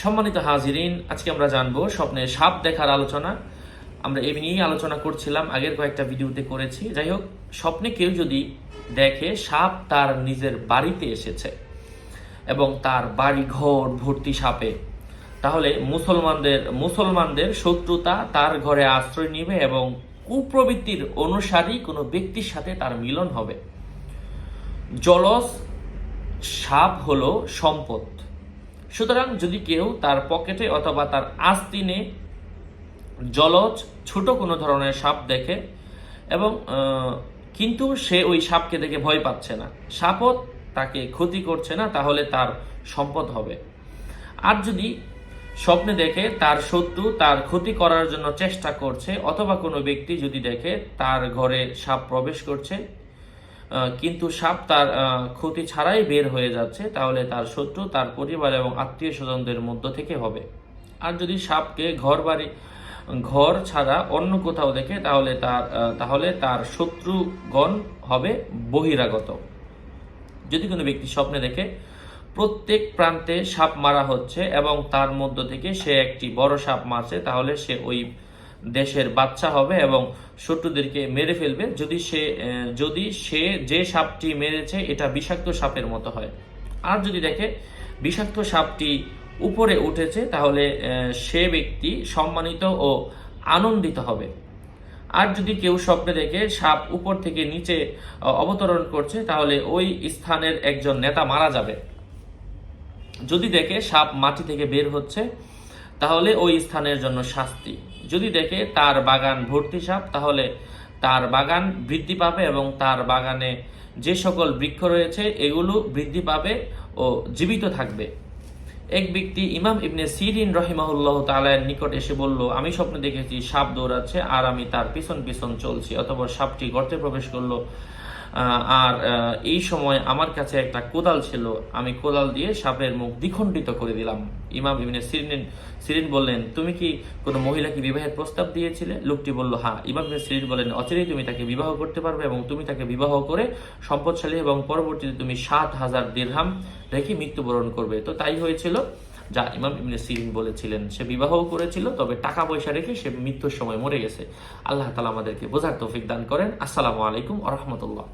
সম্মানিত হাজিরিন, আজকে আমরা জানব স্বপ্নে সাপ দেখার আলোচনা। আমরা এ নিয়েই আলোচনা করছিলাম, আগের কয়েকটা ভিডিওতে করেছি। যাই হোক, স্বপ্নে কেউ যদি দেখে সাপ তার নিজের বাড়িতে এসেছে এবং তার বাড়ি ঘর ভর্তি সাপে, তাহলে মুসলমানদের মুসলমানদের শত্রুতা তার ঘরে আশ্রয় নিবে এবং কুপ্রবৃত্তির অনুসারী কোনো ব্যক্তির সাথে তার মিলন হবে। জলজ সাপ হলো সম্পদ। সুতরাং যদি কেউ তার পকেটে অথবা তার আস্তিনে জলজ ছোট কোনো ধরনের সাপ দেখে এবং কিন্তু সে ওই সাপকে দেখে ভয় পাচ্ছে না, সাপও তাকে ক্ষতি করছে না, তাহলে তার সম্পদ হবে। আর যদি স্বপ্নে দেখে তার শত্রু তার ক্ষতি করার জন্য চেষ্টা করছে, অথবা কোনো ব্যক্তি যদি দেখে তার ঘরে সাপ প্রবেশ করছে কিন্তু সাপ তার ক্ষতি ছাড়াই বের হয়ে যাচ্ছে, তাহলে তার শত্রু, তার পরিবার এবং আত্মীয় স্বজনদের মধ্য থেকে হবে। আর যদি সাপকে ঘর বাড়ি ঘর ছাড়া অন্য কোথাও দেখে, তাহলে তার তাহলে তার শত্রুগণ হবে বহিরাগত। যদি কোনো ব্যক্তি স্বপ্নে দেখে, প্রত্যেক প্রান্তে সাপ মারা হচ্ছে এবং তার মধ্য থেকে সে একটি বড় সাপ মারছে, তাহলে সে ওই দেশের বাচ্চা হবে এবং শত্রুদেরকে মেরে ফেলবে, যদি সে যদি সে যে সাপটি মেরেছে, এটা বিষাক্ত সাপের মতো হয়। আর যদি দেখে বিষাক্ত সাপটি উপরে উঠেছে, তাহলে সে ব্যক্তি সম্মানিত ও আনন্দিত হবে। আর যদি কেউ স্বপ্নে দেখে সাপ উপর থেকে নিচে অবতরণ করছে, তাহলে ওই স্থানের একজন নেতা মারা যাবে। যদি দেখে সাপ মাটি থেকে বের হচ্ছে তাহলে ওই স্থানের জন্য শাস্তি। যদি দেখে তার বাগান ভর্তি সাপ, তাহলে তার বাগান বৃদ্ধি পাবে এবং তার বাগানে যে সকল বৃক্ষ রয়েছে, এগুলো বৃদ্ধি পাবে ও জীবিত থাকবে। এক ব্যক্তি ইমাম ইবনে সিরিন রহিমাহুল্লাহ তালায়ের নিকট এসে বলল, আমি স্বপ্নে দেখেছি সাপ দৌড়াচ্ছে আর আমি তার পিছন পিছন চলছি। অথবা সাপটি গর্তে প্রবেশ করল। আর এই সময় আমার কাছে একটা কোদাল ছিল। আমি কোদাল দিয়ে সাপের মুখ দ্বিখণ্ডিত করে দিলাম। ইমাম ইবনে সিরিন সিরিন বললেন, তুমি কি কোনো মহিলাকে বিবাহের প্রস্তাব দিয়েছিলে? লোকটি বলল হ্যাঁ। ইমাম ইবনে সিরিন বললেন, অচিরেই তুমি তাকে বিবাহ করতে পারবে এবং তুমি তাকে বিবাহ করে সম্পদশালী এবং পরবর্তীতে তুমি সাত হাজার দিরহাম রেখে মৃত্যুবরণ করবে। তো তাই হয়েছিল যা ইমাম ইবনে সিরিন বলেছিলেন। সে বিবাহও করেছিল, তবে টাকা পয়সা রেখে সে মৃত্যুর সময় মরে গেছে। আল্লাহ তালা আমাদেরকে বোঝার তৌফিক দান করেন। আসসালামু আলাইকুম আ রহমতুল্লাহ।